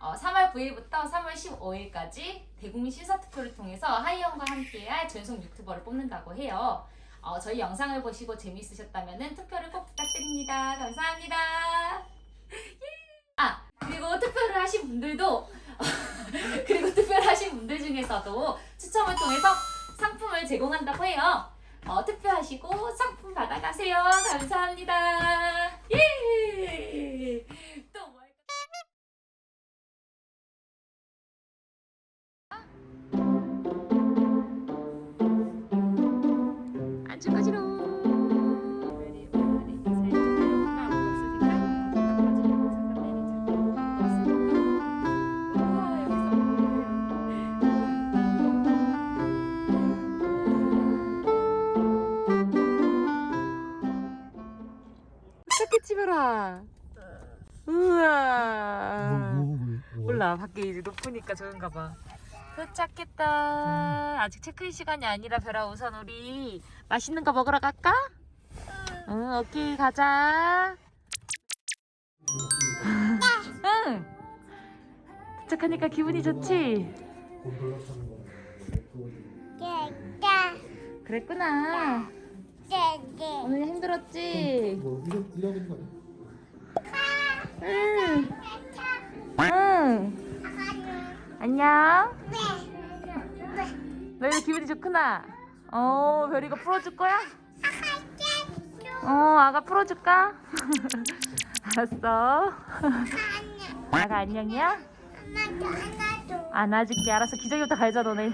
어, 3월 9일부터 3월 15일까지 대국민 심사투표를 통해서 하이영과 함께할 전속 유튜버를 뽑는다고 해요. 어, 저희 영상을 보시고 재미있으셨다면 투표를 꼭 부탁드립니다. 감사합니다. 아 그리고 투표를 하신 분들도 그리고 투표를 하신 분들 중에서도 추첨을 통해서 상품을 제공한다고 해요. 어, 투표하시고 상품 받아가세요. 감사합니다. 어떻게 집어라. 우와. 몰라 밖에 이제 높으니까 좋은가 봐. 도착했다. 아직 체크인 시간이 아니라 별아 우선 우리 맛있는 거 먹으러 갈까? 응 오케이 가자. 응. 도착하니까 기분이 좋지? 그랬구나. 오늘 힘들었지? 뭐 이러 이러고 있는 거 아니야? 응. 응. 안녕. 너 이제 기분이 좋구나. 어, 별이가 풀어줄 거야? 어, 아가 풀어줄까? 알았어. 아가 안녕이야? 안아줄게. 알았어. 기저귀부터 갈자 너네.